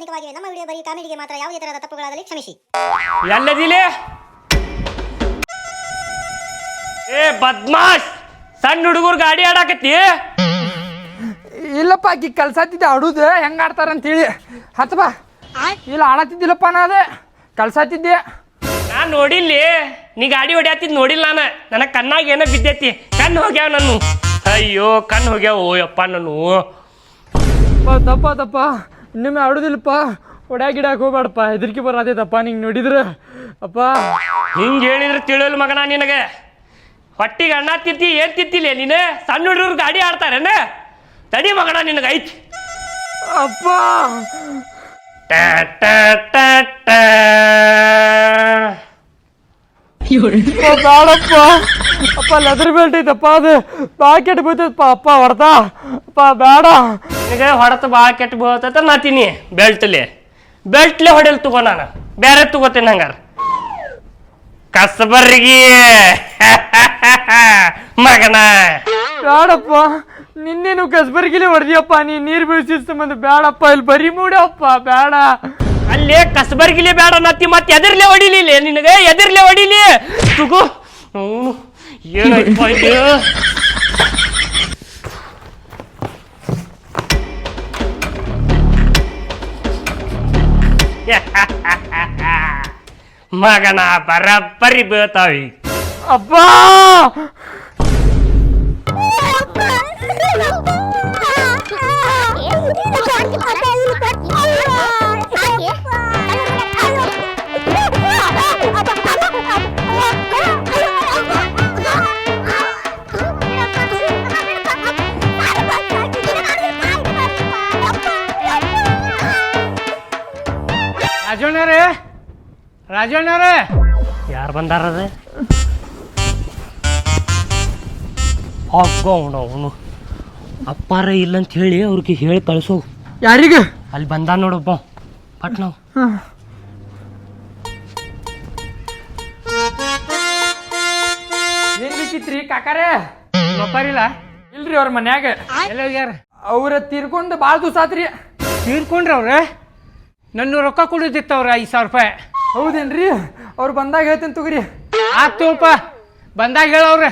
ಕಾಲ್ಪನಿಕವಾಗಿವೆ ನಮ್ಮ ವಿಡಿಯೋ ಬರೀ ಕಾಮಿಡಿಗೆ ಮಾತ್ರ ಯಾವುದೇ ತರಹದ ತಪ್ಪುಗಳಾದಲ್ಲಿ ಕ್ಷಮಿಸಿ. ಎಲ್ಲದಿಲೆ? ಏ ಬದ್ಮಾಶ್! ಸಣ್ಣ ಹುಡುಗರು ಗಾಡಿ ಆಡಾಕತ್ತಿ? ಇಲ್ಲಪ್ಪ ಆಕಿ ಕಲ್ಸಾತಿದ್ದೆ ಆಡುದು. ಹೆಂಗೆ ಆಡ್ತಾರಂತೇಳಿ. ಹತ್ತು ಬಾ. ಇಲ್ಲ ಆಡತ್ತಿದ್ದಿಲ್ಲಪ್ಪ ನಾ ಅದೇ. ಕಲ್ಸಾತಿದ್ದೆ ನಾ ನೋಡಿಲ್ಲಿ ನೀ ಗಾಡಿ ಹೊಡ್ಯಾತಿದ್ ನೋಡಿಲ್ಲ ನಾನು. ನನ್ನ ಕಣ್ಣಾಗ ಏನೋ ಬಿದ್ದೈತಿ. ಕಣ್ಣು ಹೋಗ್ಯಾವ ನಾನು ಅಯ್ಯೋ ಕಣ್ಣು ಹೋಗ್ಯಾವ. ಓಯಪ್ಪ ನಾನು ದಪ್ಪ ತಪ್ಪ ತಪ್ಪ ಇನ್ನೊಮ್ಮೆ ಆಡುದಿಲ್ಲಪ್ಪ. ಒಡ್ಯಾಗ ಗಿಡಕ್ಕೆ ಹೋಗ್ಬೇಡಪ್ಪ. ಹೆದರಿಕೆ ಬರತೈತಪ್ಪ ನಿಂಗೆ ನೋಡಿದ್ರೆ? ಅಪ್ಪ. ಹಿಂಗೆ ಹೇಳಿದ್ರೆ ತಿಳಿಯಲ್ಲ ಮಗನ ನಿನಗೆ? ಹೊಟ್ಟಿಗೆ ಅಣ್ಣ ತಿತ್ತಿ ಏನ್ ತಿತ್ತಿಲ್ಲ ನೀನು? ಸಣ್ಣ ಹುಡುಗರು ಗಾಡಿ ಆಡ್ತಾರೇನ? ತಡಿ ಮಗನ ನಿನಗೆ ಐತಿ. ಅಪ್ಪ. ಟ ಟ ಟ ಟ. ಬೇಡಪ್ಪ ಅಪ್ಪ ಲೆದರ್ ಬೆಲ್ಟ್ ಐತಪ್ಪ ಅದು ಪ್ಯಾಕೆಟ್ ಬೀಳ್ತೈತಪ್ಪ ಅಪ್ಪ ಹೊಡ್ತಾ ಅಪ್ಪ ಬೇಡ ನಿನಗೆ ಹೊಡೆತ ಭಾಳ ಕೆಟ್ಟ ಬೀಳ್ತೈತೆ ನಾತೀನಿ ಬೆಲ್ಟ್ಲೆ. ಬೆಲ್ಟ್ಲೆ ಹೊಡೆಯಲ್ ತಗೋ ನಾನು. ಬೇರೆ ತಗೋತೀನಿ ಹಂಗಾರ. ಕಸಬರ್ಗಿ. ಮಗನ. ಬೇಡಪ್ಪ. ನಿನ್ನೇನು ಕಸಬರ್ಗಿಲಿ ಹೊಡೆದಿಯಪ್ಪ? ನೀ ನೀರು ಬೀಳ್ಸಿ ಸಂಬಂಧ ಬೇಡಪ್ಪ. ಇಲ್ಲಿ ಬರೀ ಮೂಡಪ್ಪ. ಬೇಡ. ಅಲ್ಲಿ ಕಸಬರ್ಗಿಲಿ ಬೇಡ ನತ್ತಿ ಮತ್ತೆ ಎದಿರ್ಲೆ ಹೊಡಿಲಿಲ್ಲ ನಿನಗೆ ಎದಿರ್ಲೆ ಹೊಡಿಲಿ? ತುಗು. ಅವ್ನು ಏನಾಯ್ತು ಮಗನ ಬರಬ್ಬರಿ ಬೀಳ್ತಾವಿ. ಅಪ್ಪ! ರಾಜಣ್ಣರೇ? ರಾಜಣ್ಣರೇ? ಯಾರು ಬಂದಾರದು ಅವನು ಅವನು. ಅಪ್ಪಾರ ಇಲ್ಲಂತ ಹೇಳಿ ಅವ್ರಿಗೆ ಹೇಳಿ ಕಳಿಸೋ. ಯಾರಿಗೆ? ಅಲ್ಲಿ ಬಂದ ನೋಡಪ್ಪ ಪಟ್ ನಾವು. ಏನ್ ಬೇಕಿತ್ರಿ ಕಾಕಾರೇ? ಗೊತ್ತಾರಿಲ್ಲ ಇಲ್ರಿ ಅವ್ರ ಮನ್ಯಾಗ. ಎಲ್ಲ ಹೋಗ್ಯಾರ? ಅವ್ರ ತೀರ್ಕೊಂಡು ಭಾಳ ದಿವಸ ಆತ್ರಿ. ತೀರ್ಕೊಂಡ್ರಿ ಅವ್ರ? ನನ್ನ ರೊಕ್ಕ ಕೊಡೋದಿತ್ತು ಅವ್ರ ಐದು ಸಾವಿರ ರೂಪಾಯಿ. ಹೌದೇನ್ರಿ? ಅವ್ರು ಬಂದಾಗ ಹೇಳ್ತೀನಿ ತಗೋರಿ. ಆತೋಪ ಬಂದಾಗ ಹೇಳವ್ರ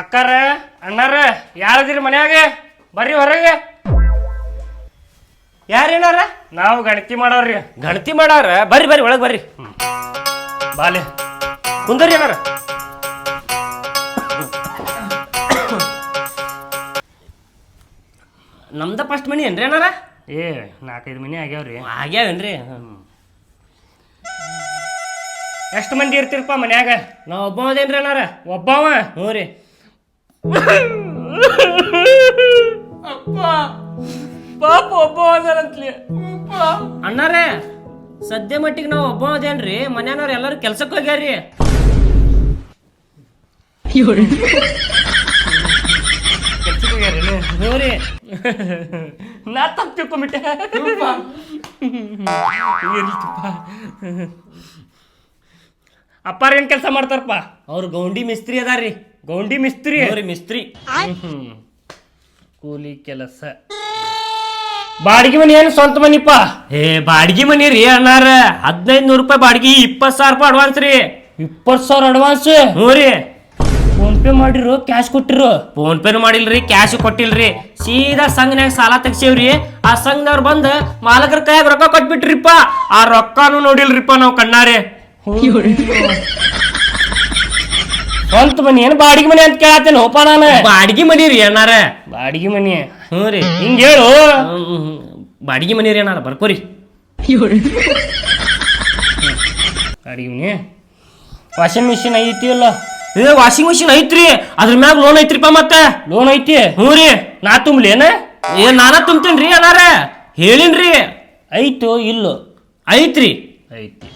ಅಕ್ಕಾರ ಅಣ್ಣಾರ ಯಾರದಿರಿ ಮನ್ಯಾಗ? ಬರ್ರಿ ಹೊರಗೆ. ಯಾರೇನಾರ? ನಾವು ಗಣತಿ ಮಾಡೋರಿ ಗಣತಿ ಮಾಡಾರ? ಬರ್ರಿ ಬರ್ರಿ ಒಳಗೆ ಬರ್ರಿ. ಬಾಲೆ. ಕುಂದರಿ ಏನಾರ ನಮ್ದ ಫಸ್ಟ್ ಮನಿ ಏನ್ರಿ ಏನಾರ ಏ ನಾಲ್ಕೈದು ಮನಿ ಆಗ್ಯಾವ್ರಿ. ಆಗ್ಯಾವೇನ್ರಿ? ಎಷ್ಟು ಮಂದಿ ಇರ್ತಿರಪ್ಪ ಮನ್ಯಾಗ? ನಾ ಒಬ್ಬ ಅದೇನ್ರಿ ಅಣ್ಣಾರ? ಒಬ್ಬವ? ಹ್ಞೂ ರೀ. ಪಾಪ ಒಬ್ಬ ಅದಾರಂತ್ಲಿ ಅಣ್ಣಾರೇ ಸದ್ಯ ಮಟ್ಟಿಗೆ ನಾವು ಒಬ್ಬ ಅದೇನ್ರಿ ಮನ್ಯಾನವ್ರು ಎಲ್ಲರೂ ಕೆಲ್ಸಕ್ಕೆ ಹೋಗ್ಯಾರ್ರಿ ಕೆಲ್ಸಕ್ಕೆ ಹೋಗ್ಯಾರಿ ಹ್ಞೂ ರೀ ನಾ ತಪ್ಪು ತಿಳ್ಕೊಂಬಿಟ್ಟೆ ಅಪ್ಪಾರ ಏನ್ ಕೆಲಸ ಮಾಡ್ತಾರಪ್ಪ ಅವ್ರು ಗೌಂಡಿ ಮಿಸ್ತ್ರಿ ಅದಾರ್ರಿ. ಗೌಂಡಿ ಮಿಸ್ತ್ರಿ. ಅವ್ರಿ ಮಿಸ್ತ್ರಿ. ಕೂಲಿ ಕೆಲಸ. ಬಾಡಿಗೆ ಮನಿ ಏನು ಸ್ವಂತ ಮನಿಪ್ಪ? ಏ ಬಾಡಿಗೆ ಮನಿ ರೀ ಅಣ್ಣಾರ. ಹದಿನೈದು ನೂರು ರೂಪಾಯಿ ಬಾಡಿಗೆ ಇಪ್ಪತ್ತು ಸಾವಿರ ರೂಪಾಯಿ ಅಡ್ವಾನ್ಸ್ ರೀ. ಇಪ್ಪತ್ತು ಸಾವಿರ ಅಡ್ವಾನ್ಸ್? ಹ್ಞೂ ರೀ. ಪೇ ಮಾಡಿರು ಕ್ಯಾಶ್ ಕೊಟ್ಟಿರು. ಫೋನ್ ಪೇನು ಮಾಡಿಲ್ರಿ ಕ್ಯಾಶ್ ಕೊಟ್ಟಿಲ್ರಿ. ಸೀದಾ ಸಂಘನ್ಯಾಗ ಸಾಲ ತೆಗ್ಸೇವ್ರಿ. ಆ ಸಂಘದವ್ರು ಬಂದು ಮಾಲಕರ ಕೈಯಾಗ ರೊಕ್ಕ ಕೊಟ್ಬಿಟ್ರಿಪ್ಪ. ಆ ರೊಕ್ಕನೂ ನೋಡಿಲ್ರಿಪ್ಪ ನಾವು ಕಣ್ಣಾರೆ. ಸ್ವಂತ ಮನಿ ಏನ್ ಬಾಡಿಗೆ ಮನಿ ಅಂತ ಕೇಳತ್ತೇನೆ ಹೋಪ ನಾನು. ಬಾಡಿಗೆ ಮನಿ ರೀ ಏನಾರ ಬಾಡಿಗೆ ಮನಿ. ಹ್ಞೂ ರೀ. ಹಿಂಗ ಹೇಳು. ಬಾಡಿಗೆ ಮನಿ ರೀ ಏನಾರ ಬರ್ಕೋರಿ ಬಾಡಿಗೆ ಮನಿ. ವಾಷಿಂಗ್ ಮಿಷಿನ್ ಐತಿ ಅಲ್ಲ ಏ ವಾಷಿಂಗ್ ಮಿಷಿನ್ ಐತ್ರಿ. ಅದ್ರ ಮ್ಯಾಗ ಲೋನ್ ಐತ್ರಿಪ್ಪ ಮತ್ತೆ? ಲೋನ್ ಐತಿ. ಹ್ಞೂ ರೀ. ನಾ ಏನ? ಏ ನಾನ ತುಂಬ್ತೇನ್ರಿ ಅನಾರ ಹೇಳಿನ್ರಿ. ಐತು ಇಲ್ಲೋ? ಐತ್ರಿ. ಐತಿ.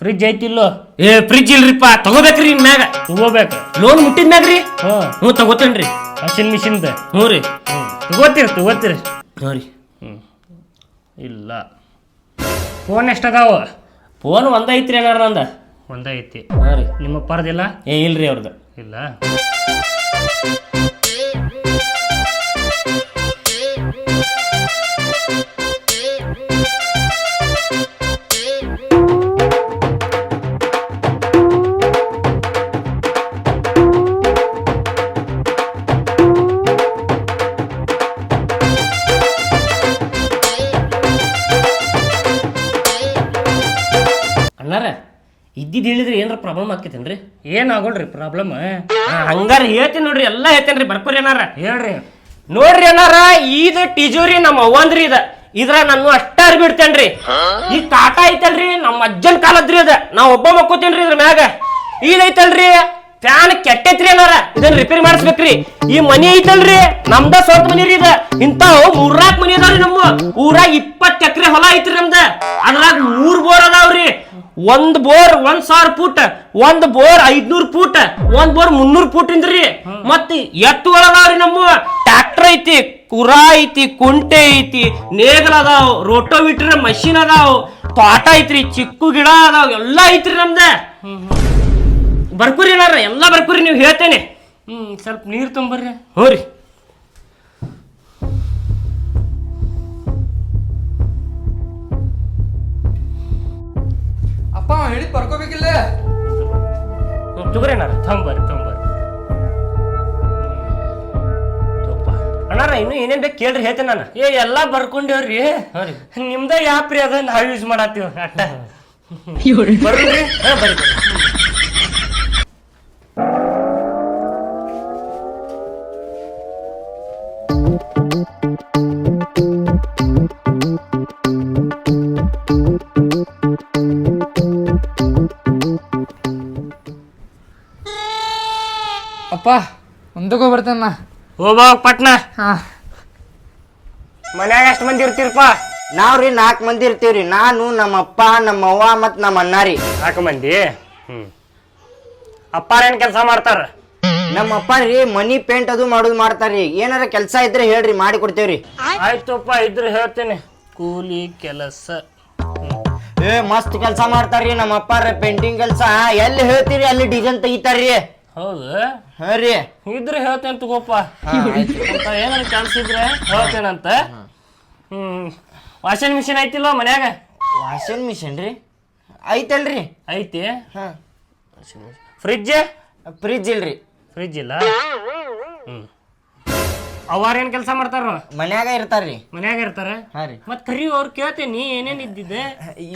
ಫ್ರಿಜ್ ಐತಿಲ್ಲೋ ಏ ಫ್ರಿಜ್ ಇಲ್ರಿಪ್ಪ. ತಗೋಬೇಕ್ರಿ ಇನ್ ಮ್ಯಾಗ. ತಗೋಬೇಕು? ಲೋನ್ ಮುಟ್ಟಿದ ಮ್ಯಾಗ್ರಿ? ಹ್ಞೂ ತಗೋತೇನ್ರಿ. ವಾಷಿಂಗ್ ಮಿಷಿನ್ದ ಹ್ಞೂ ರೀ. ಹ್ಞೂ. ತಗೋತೀರಿ ತಗೋತೀರಿ? ಹ್ಞೂ ರೀ. ಹ್ಞೂ. ಇಲ್ಲ. ಫೋನ್ ಎಷ್ಟದಾವ ಫೋನ್ ಒಂದೈತ್ರಿ ಐತ್ರಿ ಏನಾರ ನಂದ. ಒಂದ ಐತಿ. ಹಾಂ ರೀ. ನಿಮ್ಮ ಪರದಿಲ್ಲ ಏ ಇಲ್ರಿ ಅವ್ರದ್ದು ಇಲ್ಲ. ಇದ್ದಿದ್ದು ಹೇಳಿದ್ರೆ ಏನಾರ ಪ್ರಾಬ್ಲಮ್ ಆಕೈತೇನ್ರಿ ಏನ್ ಆಗೋಲ್ರಿ ಪ್ರಾಬ್ಲಮ್ ಹಂಗಾರ ಹೇಳ್ತೀನಿ ನೋಡ್ರಿ ಎಲ್ಲ ಹೇಳ್ತೇನ್ರಿ ಬರ್ಕೋರಿ ಏನಾರ ಹೇಳ್ರಿ. ನೋಡ್ರಿ ಏನಾರ ಇದ ಟಿಜೋರಿ ನಮ್ಮ ಅವ್ವಂದ್ರಿ ಇದ. ಇದ್ರ ನಾನು ಅಷ್ಟ ಬಿಡ್ತೇನ್ರಿ. ಈ ಕಾಟ ಐತಲ್ರಿ ನಮ್ಮ ಅಜ್ಜನ್ ಕಾಲದ್ರಿ ಅದ. ನಾ ಒಬ್ಬ ಮಕ್ಕೋತೇನ್ರಿ ಇದ್ರ ಮ್ಯಾಗ. ಇದೈತಲ್ರಿ ಫ್ಯಾನ್ ಕೆಟ್ಟೈತ್ರಿ ಏನಾರ ಇದನ್ನ ರಿಪೇರಿ ಮಾಡಿಸ್ಬೇಕ್ರಿ. ಈ ಮನಿ ಐತಲ್ರಿ ನಮ್ದ ಸ್ವಂತ ಮನಿ ರೀ ಇದ. ಇಂತಾವ್ ಮೂರ್ನಾಕ್ ಮನಿ ಅದಾವ್ರಿ ನಮ್ಮ. ಊರಾಗ ಇಪ್ಪತ್ತು ಎಕರೆ ಹೊಲ ಐತ್ರಿ ನಮ್ದ. ಅದ್ರಾಗ ಮೂರ್ ಬೋರ್ ಅದಾವ್ರಿ. ಒಂದ್ ಬೋರ್ ಒಂದ್ ಸಾವಿರ ಫೂಟ್ ಒಂದ್ ಬೋರ್ ಐದ್ನೂರ್ ಫೂಟ್ ಒಂದ್ ಬೋರ್ ಮುನ್ನೂರ್ ಫೂಟ್ ಇಂದ್ರಿ ಮತ್ ಎತ್ತುಗಳ ಅದಾವ್ರಿ ನಮ್ಮ? ಟ್ರ್ಯಾಕ್ಟರ್ ಐತಿ ಕುರಾ ಐತಿ ಕುಂಟೆ ಐತಿ ನೇಗಲ್ ಅದಾವ್ ರೋಟೋವಿಟ್ರ್ ಮಷಿನ್ ಅದಾವ್ ತೋಟ ಐತ್ರಿ ಚಿಕ್ಕು ಗಿಡ ಅದಾವ್ ಎಲ್ಲ ಐತ್ರಿ ನಮ್ದ. ಬರ್ಕುರಿ ಏನಾರ ಎಲ್ಲಾ ಬರ್ಕುರಿ ನೀವ್ ಹೇಳ್ತೇನೆ. ಹ್ಮ್ ಸ್ವಲ್ಪ ನೀರ್ ತುಂಬರ್ರಿ ಹ್ಞೂ ರೀ. ಕೇಳ್ರಿ ಹೇಳ್ತೇನೆ ನಾನು. ಏ ಎಲ್ಲ ಬರ್ಕೊಂಡೇವ್ರಿ. ನಿಮ್ದ ಯಾಪ್ರಿ ಅದ ನಾವ್ ಯೂಸ್ ಮಾಡತ್ತೀವ. ಅಟ್ಟ. ಬರ್ರಿ. ಹಾ ಬರ್ರಿ ಅಪ್ಪ ಮುಂದಕ್ಕೂ ಬರ್ತೇನ ಹೋಗ್ಬಾ ಪಟ್ನಾ. ಹಾ. ಮನ್ಯಾಗ ಎಷ್ಟು ಮಂದಿ ಇರ್ತೀರಪ್ಪ ನಾವ್ರಿ ನಾಲ್ಕು ಮಂದಿ ಇರ್ತೀವ್ರಿ ನಾನು ನಮ್ಮ ಅಪ್ಪ ನಮ್ಮ ಅವ್ವ ಮತ್ ನಮ್ಮ ಅಣ್ಣಾರಿ ನಾಲ್ಕು ಮಂದಿ? ಹ್ಮ್. ಅಪ್ಪಾರೇನ್ ಕೆಲಸ ಮಾಡ್ತಾರ? ನಮ್ಮ ಅಪ್ಪ ರೀ ಮನಿ ಪೇಂಟ್ ಅದು ಮಾಡೋದು ಮಾಡ್ತಾರ್ರಿ ಏನಾರ ಕೆಲಸ ಇದ್ರೆ ಹೇಳ್ರಿ ಮಾಡಿ ಕೊಡ್ತೇವ್ರಿ ಆಯ್ತಪ್ಪ ಇದ್ರೆ ಹೇಳ್ತೇನೆ. ಕೂಲಿ ಕೆಲಸ. ಏ ಮಸ್ತ್ ಕೆಲಸ ಮಾಡ್ತಾರ್ರಿ ನಮ್ಮ ಅಪ್ಪಾರ ಪೇಂಟಿಂಗ್ ಕೆಲಸ. ಎಲ್ಲಿ ಹೇಳ್ತೀರಿ ಅಲ್ಲಿ ಡಿಸೈನ್ ತೆಗಿತಾರ್ರಿ ಹೌದು? ಹಾ ರೀ. ಇದ್ರೆ ಹೇಳ್ತೇನೆ ತಗೋಪ್ಪ. ಅಂತ ಏನಾರ ಕೆಲ್ಸ ಇದ್ರೆ ಹೇಳ್ತೇನಂತ. ಹ್ಮ್. ವಾಷಿಂಗ್ ಮಿಷಿನ್ ಐತಿಲ್ವ ಮನ್ಯಾಗ? ವಾಷಿಂಗ್ ಮಿಷಿನ್ ರೀ. ಐತಲ್ರಿ? ಐತಿ? ಹಾಂ. ಫ್ರಿಜ್ ಫ್ರಿಜ್ ಇಲ್ರಿ. ಫ್ರಿಜ್ ಇಲ್ಲ? ಹ್ಮ್. ಅವಾರ ಏನ್ ಕೆಲಸ ಮಾಡ್ತಾರ? ಮನ್ಯಾಗ ಇರ್ತಾರ್ರಿ ಮನ್ಯಾಗ ಇರ್ತಾರ? ಹಾ ರೀ. ಮತ್ ಕರಿ ಅವ್ರು ಕೇಳ್ತೇನಿ ಏನೇನ್ ಇದ್ದಿದ್ದೆ?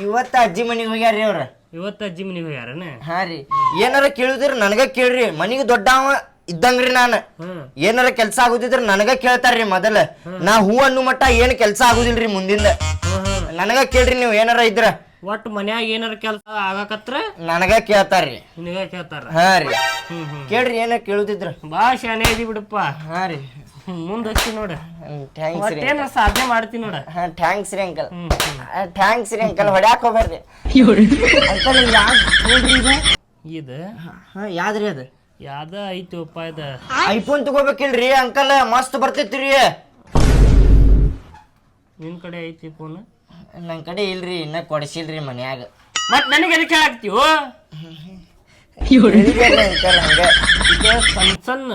ಇವತ್ತ ಅಜ್ಜಿ ಮನಿಗೆ ಹೋಗ್ಯಾರ್ರಿ ಅವ್ರ. ಇವತ್ತ ಅಜ್ಜಿ ಮನಿಗೆ ಹೋಗ್ಯಾರನ? ಹಾ ರೀ. ಏನಾರ ಕೇಳಿದ್ರಿ ನನಗ ಕೇಳ್ರಿ. ಮನಿಗೆ ದೊಡ್ಡವ ಇದ್ದಂಗ್ರಿ ನಾನು. ಏನಾರ ಕೆಲ್ಸ ಆಗುದಿದ್ರ ನನಗ ಕೇಳ್ತಾರ್ರಿ ಮೊದಲ. ನಾ ಹೂ ಅನ್ನು ಮಟ್ಟ ಏನ್ ಕೆಲ್ಸ ಆಗುದಿಲ್ರಿ ಮುಂದಿಂದ. ನನಗ ಕೇಳ್ರಿ ನೀವು ಏನಾರ ಇದ್ರ. ಒಟ್ಟು ಮನ್ಯಾಗ ಏನಾರ ಕೆಲಸ ಆಗಾಕತ್ರ ನನಗ ಕೇಳ್ತಾರ್ರಿ. ನಿನಗ ಕೇಳ್ತಾರ. ಹಾ ರೀ. ಕೇಳ್ರಿ ಏನ ಕೇಳುದಿದ್ರ. ಬಾ ಶಾನೆ ಇದಿ ಬಿಡಪ್ಪ. ಹಾ ರೀ. ಮುಂದೆ ಹಚ್ಚಿ ನೋಡ. ಥ್ಯಾಂಕ್ಸ್ ರೀ ಒಟ್ಟೇನ ಸಾಧನೆ ಮಾಡ್ತೀನಿ ನೋಡ. ಹಾ ಥ್ಯಾಂಕ್ಸ್ ರೀ ಅಂಕಲ್. ಥ್ಯಾಂಕ್ಸ್ ರೀ ಅಂಕಲ್. ಹೊಡ್ಯಾಕ್ ಹೋಗ್ಬೇಡ್ರಿ ಅಂಕಲ್ ಯಾವ್ದು? ಇದು? ಹಾ ಯಾವ್ದ್ರಿ ಅದು? ಯಾವ್ದ ಐತಿ ಇದ ಐಫೋನ್ ತಗೋಬೇಕಿಲ್ರಿ ಅಂಕಲ್ ಮಸ್ತ್ ಬರ್ತೈತ್ರಿ. ನಿನ್ ಕಡೆ ಐತಿ ಫೋನ್ ನನ್ ಕಡೆ ಇಲ್ರಿ ಇನ್ನ ಕೊಡಿಸಿಲ್ರಿ ಮನ್ಯಾಗ. ಮತ್ ನನಗೆ ಎದಕ್ಕೆ ಹೇಳಾಕ್ತಿವು ಹೇಳಿದ್ರಲ್ಲ ಅಂಕಲ್ ಹಂಗ? ಇದು ಸಣ್ಣ ಸಣ್ಣ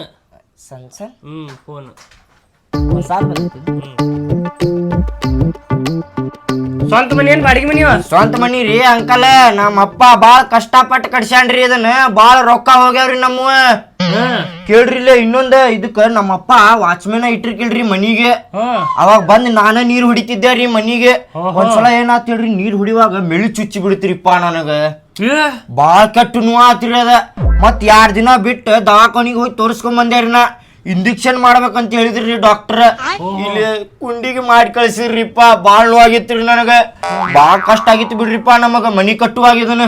ಸಣ್ಣ ಸಣ್ಣ ಹ್ಮ್ ಫೋನ್ ಹೊಸ ಬರ್ತೈತಿ. ಸ್ವಂತ ಮನಿ ಏನ್ ಬಾಡಿಗೆ ಮನಿ ಸ್ವಂತ ಮನಿ ರೀ ಅಂಕಲ್. ನಮ್ಮ ಅಪ್ಪ ಬಾಳ ಕಷ್ಟಪಟ್ಟು ಕಡ್ಸ್ಯಾನ್ರಿ ಅದನ್ನ ಬಾಳ ರೊಕ್ಕ ಹೋಗ್ಯಾವ್ರಿ ನಮ್ಮ ಕೇಳ್ರಿ ಇಲ್ಲೇ ಇನ್ನೊಂದ ಇದಕ್ಕ ನಮ್ಮ ಅಪ್ಪ ವಾಚ್ಮೆನ್ ಇಟ್ಟಿರ್ಕಿಲ್ರಿ ಮನಿಗೆ. ಅವಾಗ ಬಂದ್ ನಾನ ನೀರ್ ಹೊಡಿತಿದ್ದೆ ರೀ ಮನಿಗೆ ಒಂದ್ಸಲ ಏನಾತ್ ಹೇಳ್ರಿ ನೀರ್ ಹೊಡಿವಾಗ ಮೆಳಿ ಚುಚ್ಚಿ ಬಿಡ್ತಿರಿಪ್ಪ ನನಗ. ಬಾಳ ಕೆಟ್ಟ ನೋವು ಆತ್ರಿ ಅದ. ಮತ್ ಯಾರ್ ದಿನ ಬಿಟ್ಟು ದವಾಖಾನಿಗೆ ಹೋಗಿ ತೋರಿಸ್ಕೊಂಡ್ ಬಂದೇರಿ ನಾ ಇಂಜೆಕ್ಷನ್ ಮಾಡ್ಬೇಕಂತ ಹೇಳಿದ್ರಿ ಡಾಕ್ಟರ್ ಇಲ್ಲಿ ಕುಂಡಿಗೆ ಮಾಡಿ ಕಳ್ಸಿರ್ರಿಪ್ಪ, ಬಾಳ್ ನೋವಾಗಿತ್ರಿ ನನಗ. ಬಾಳ ಕಷ್ಟ ಆಗಿತ್ತು ಬಿಡ್ರಿಪ್ಪ, ನಮಗ ಮನಿ ಕಟ್ಟುವಾಗಿದನ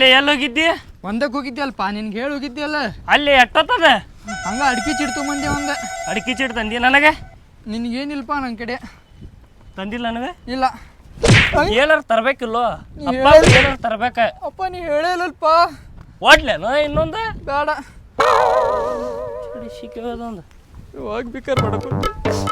ಅಲ್ಲಿ ಎಲ್ಲಿ ಹೋಗಿದ್ದಿ ಒಂದಕ್ಕೆ ಹೋಗಿದ್ಯಲ್ಪ ನಿನ್ಗೆ ಹೇಳಿ ಹೋಗಿದ್ಯಲ್ಲ? ಅಲ್ಲಿ ಎಷ್ಟೊತ್ತದ ಹಂಗ ಅಡ್ಕಿ ಚಿಡ್ ತೊಗೊಂಬಂದೆ ಒಂದ ಅಡಿಕೆ ಚೀಟ್ ತಂದಿ ನನಗೆ? ನಿನಗೇನಿಲ್ಪ ನನ್ನ ಕಡೆ. ತಂದಿಲ್ಲ ನನಗೆ? ಇಲ್ಲ. ಹೇಳರ್ ತರಬೇಕಿಲ್ಲೋ? ಅಪ್ಪ ಹೇಳು. ತರಬೇಕ. ಅಪ್ಪ ನೀ ಹೇಳಿಲ್ಲಲ್ಪ ಓಡ್ಲೇನ ಇನ್ನೊಂದು? ಬೇಡ. ಹೋಗ್ಬೇಕಾರೆ ಮಾಡ್ಕೊಂಡು